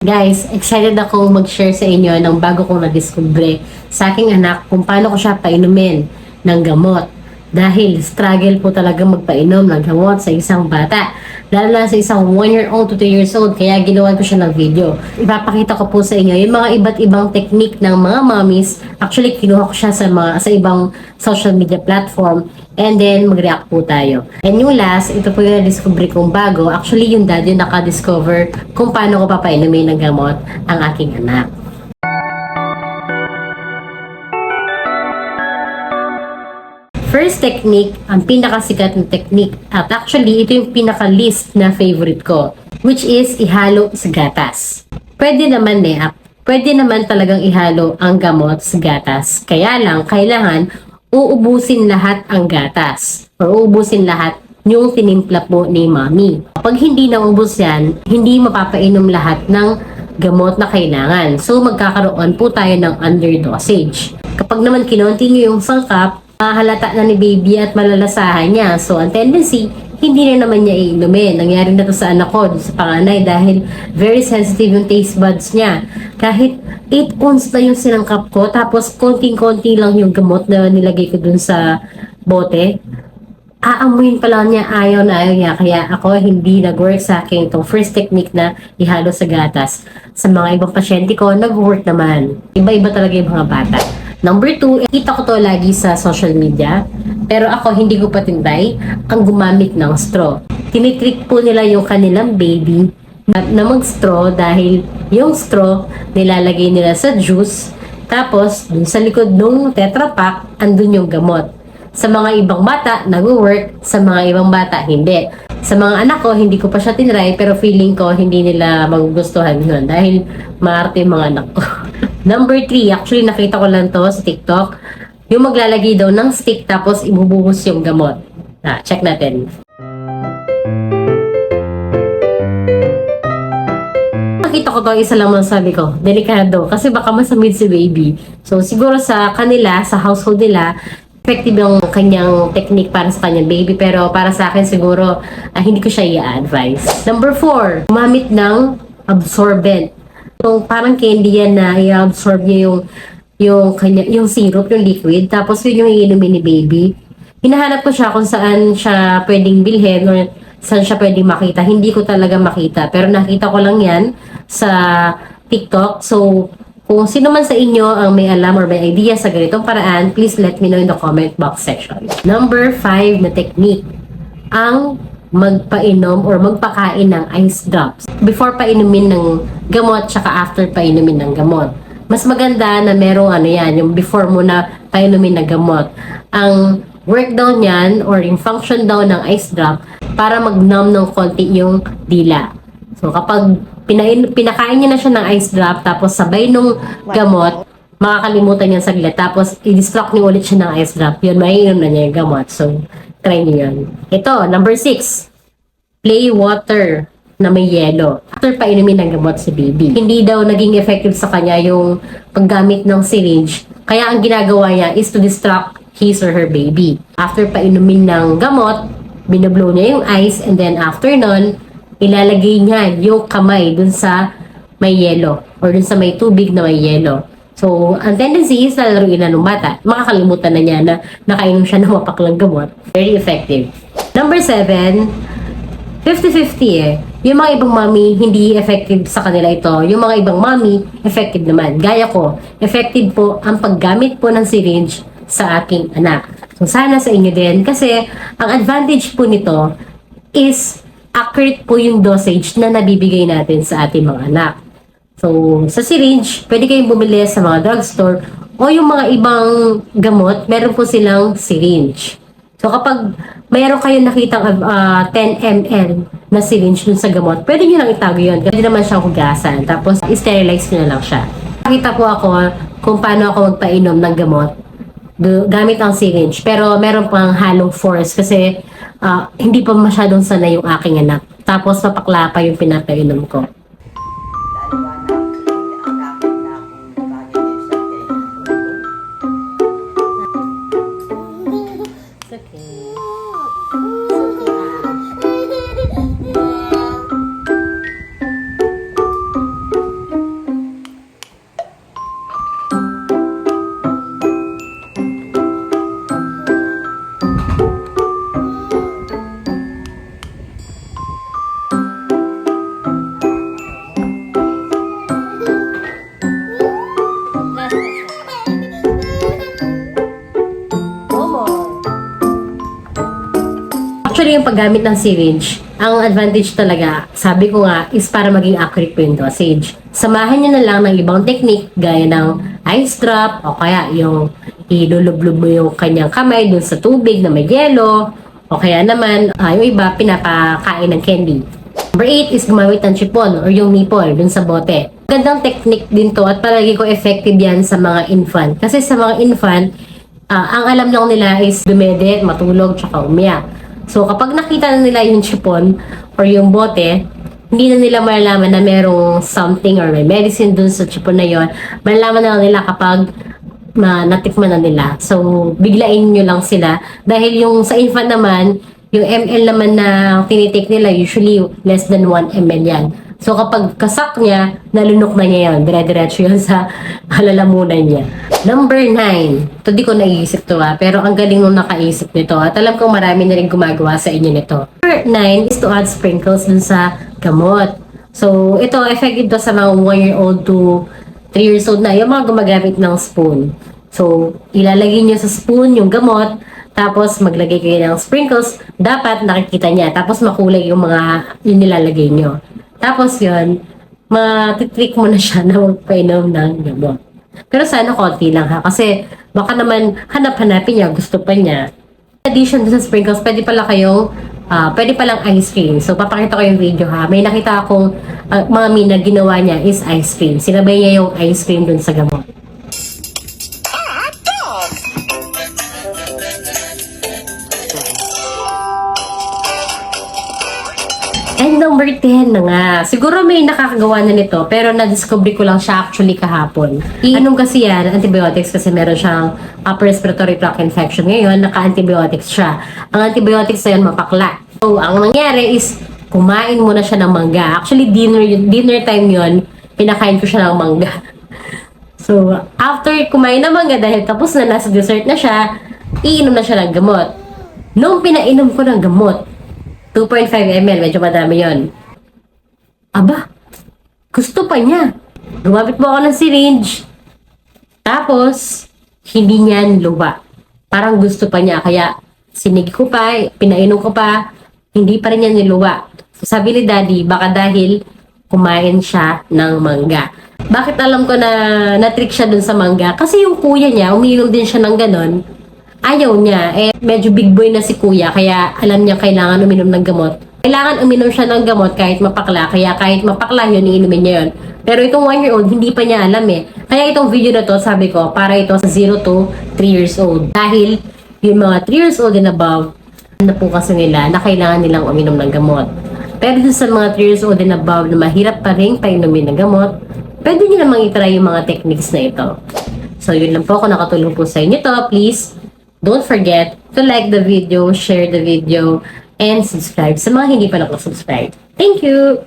Guys, excited ako mag-share sa inyo ng bago kong nadiskubre sa aking anak kung paano ko siya painumin ng gamot. Dahil struggle po talaga magpainom ng gamot sa isang bata. Lalo na sa isang 1 year old to 2 years old. Kaya ginawan ko siya ng video. Ipapakita ko po sa inyo yung mga iba't ibang technique ng mga mommies. Actually, kinuha ko siya sa, mga, sa ibang social media platform. And then, mag-react po tayo. And yung last, ito po yung na-discover kong bago. Actually, yung dad yung naka-discover kung paano ko papainumin ng gamot ang aking anak. First technique, ang pinakasikat na technique. At actually, ito yung pinaka-list na favorite ko. Which is ihalo sa gatas. Pwede naman eh, pwede naman talagang ihalo ang gamot sa gatas. Kaya lang, kailangan uubusin lahat ang gatas. Or uubusin lahat yung tinimpla po ni mami. Pag hindi naubos yan, hindi mapapainom lahat ng gamot na kailangan. So, magkakaroon po tayo ng underdosage. Kapag naman kinonti nyo yung sangkap, mahalata na ni baby at malalasahan niya. So, ang tendency, hindi na naman niya iinumin. Nangyari na to sa anak ko, sa panganay, dahil very sensitive yung taste buds niya. Kahit 8 ounce na yung sinangkap ko, tapos konting-konti lang yung gamot na nilagay ko dun sa bote, aamuin pa lang niya, ayaw na ayaw niya. Kaya ako, hindi nag-work sa akin itong first technique na ihalo sa gatas. Sa mga ibang pasyente ko, nag-work naman. Iba-iba talaga yung mga bata. Number two, kita ko to lagi sa social media. Pero ako, hindi ko pa tinday ang gumamit ng straw. Tinitrick po nila yung kanilang baby na, mag-straw dahil yung straw nilalagay nila sa juice. Tapos, dun sa likod ng Tetra Pak, andun yung gamot. Sa mga ibang bata, nag-work. Sa mga ibang bata, hindi. Sa mga anak ko, hindi ko pa siya tinry, pero feeling ko, hindi nila magugustuhan yun. Dahil maarte yung mga anak ko. Number three, actually nakita ko lang to sa TikTok. Yung maglalagay daw ng stick tapos ibubuhos yung gamot. Ah, check natin. Nakita ko to, isa lang masabi ko, delikado. Kasi baka masamid si baby. So, siguro sa kanila, sa household nila, effective yung kanyang technique para sa kanyang baby. Pero para sa akin, siguro, ah, hindi ko siya i-advise. Number four, gumamit ng absorbent. Yung parang candy yan na i-absorb niya yung yung kanya, yung syrup, yung liquid, tapos yun yung iinumin ni baby. Hinahanap ko siya kung saan siya pwedeng bilhin or saan siya pwedeng makita. Hindi ko talaga makita. Pero nakita ko lang yan sa TikTok. So, kung sino man sa inyo ang may alam or may idea sa ganitong paraan, please let me know in the comment box section. Number five na technique. Ang magpainom or magpakain ng ice drops before painumin ng gamot tsaka after painumin ng gamot. Mas maganda na merong ano yan, yung before mo na painumin ng gamot. Ang work daw niyan or yung function daw ng ice drop para mag-numb ng konti yung dila. So kapag pinain, pinakain niya na siya ng ice drop tapos sabay nung gamot, makakalimutan niya saglit. Tapos i-distract niyo ulit siya ng ice drop. Yun, maiinom na niya yung gamot. So, try niyo yun. Ito, number six. Play water na may yelo after painumin ng gamot si baby. Hindi daw naging effective sa kanya yung paggamit ng syringe. Kaya ang ginagawa niya is to distract his or her baby. After painumin ng gamot, binablow niya yung ice and then after nun, ilalagay niya yung kamay dun sa may yelo or dun sa may tubig na may yelo. So, ang tendency is na laruin na ng bata. Makakalimutan na niya na nakainom siya ng mapaklang gamot. Very effective. Number seven, 50-50 eh. Yung mga ibang mami, hindi effective sa kanila ito. Yung mga ibang mami, effective naman. Gaya ko, effective po ang paggamit po ng syringe sa aking anak. So, sana sa inyo din. Kasi, ang advantage po nito is accurate po yung dosage na nabibigay natin sa ating mga anak. So, sa syringe, pwede kayong bumili sa mga drugstore o yung mga ibang gamot, meron po silang syringe. So, kapag mayroon kayong nakitang ah, 10 ml na syringe dun sa gamot, pwede nyo lang itago yun. Pwede naman siyang hugasan. Tapos, sterilize nyo na lang siya. Nakita po ako kung paano ako magpainom ng gamot gamit ang syringe. Pero meron pang halong force kasi ah, hindi pa masyadong sanay yung aking anak. Tapos, mapakla pa yung pinapainom ko. Actually, yung paggamit ng syringe, ang advantage talaga, sabi ko nga, is para maging accurate po yung dosage. Samahan nyo na lang ng ibang technique, gaya ng ice drop, o kaya yung ilulublob mo yung kanyang kamay dun sa tubig na may yelo, o kaya naman, ah, yung iba, pinapakain ng candy. Number 8 is gumamit ng chipon or yung nipple dun sa bote. Gandang technique din to at palagi ko effective yan sa mga infant. Kasi sa mga infant, ah, ang alam lang nila is dumede, matulog, tsaka umiyak. So kapag nakita na nila yung chipon or yung bote, hindi na nila malalaman na merong something or may medicine dun sa chipon na yon. Malalaman na nila kapag na natikman na nila. So, biglain nyo lang sila. Dahil yung sa infant naman, yung ml naman na tinitake nila, usually less than 1 ml yan. So, kapag kasak niya, nalunok na niya yun. Dire-diretso yun sa halalamunan niya. Number 9. Ito di ko naisip to ha, pero ang galing nung nakaisip nito at alam kong marami na rin gumagawa sa inyo nito. Number 9 is to add sprinkles dun sa gamot. So, ito, effective to sa mga 1 year old to 3 years old na, yung mga gumagamit ng spoon. So, ilalagay niyo sa spoon yung gamot, tapos maglagay kayo ng sprinkles, dapat nakikita niya. Tapos makulay yung mga yung nilalagay niyo. Tapos yun, matitrick mo na siya na magpainom ng gamot. Pero sana konti lang ha, kasi baka naman hanap-hanapin niya, gusto pa niya. In addition sa sprinkles, pwede pala kayong, ah, pwede palang ice cream. So, papakita ko yung video ha. May nakita akong uh, mga mina ginawa niya is ice cream. Sinabay niya yung ice cream dun sa gamot. Number 10 na nga. Siguro may nakakagawa na nito, pero na-discover ko lang siya actually kahapon. Iinom kasi yan, antibiotics kasi meron siyang upper respiratory tract infection. Ngayon, naka-antibiotics siya. Ang antibiotics na yun, mapakla. So, ang nangyari is, kumain muna siya ng mangga. Actually, dinner, dinner time yon pinakain ko siya ng mangga. So, after kumain ng mangga, dahil tapos na nasa dessert na siya, iinom na siya ng gamot. Nung pinainom ko ng gamot, 2.5 ml, medyo madami yon. Aba, gusto pa niya. Gumamit mo ako ng syringe. Tapos, hindi niya niluwa. Parang gusto pa niya. Kaya, sinig ko pa, pinainom ko pa, hindi pa rin niya niluwa. So, sabi ni daddy, baka dahil kumain siya ng mangga. Bakit alam ko na na-trick siya dun sa mangga? Kasi yung kuya niya, umiinom din siya ng ganon. Ayaw niya. Eh, medyo big boy na si kuya, kaya alam niya kailangan uminom ng gamot. Kailangan uminom siya ng gamot kahit mapakla, kaya kahit mapakla yun, iinumin niya yun. Pero itong 1 year old, hindi pa niya alam eh. Kaya itong video na to, sabi ko, para ito sa 0 to 3 years old. Dahil yung mga 3 years old and above, na po kasi nila na kailangan nilang uminom ng gamot. Pero sa mga 3 years old and above na mahirap pa rin painumin ng gamot, pwede nyo namang itry yung mga techniques na ito. So, yun lang po. Kung nakatulong po sa inyo to, please don't forget to like the video, share the video, and subscribe sa mga hindi pa nakasubscribe. Thank you!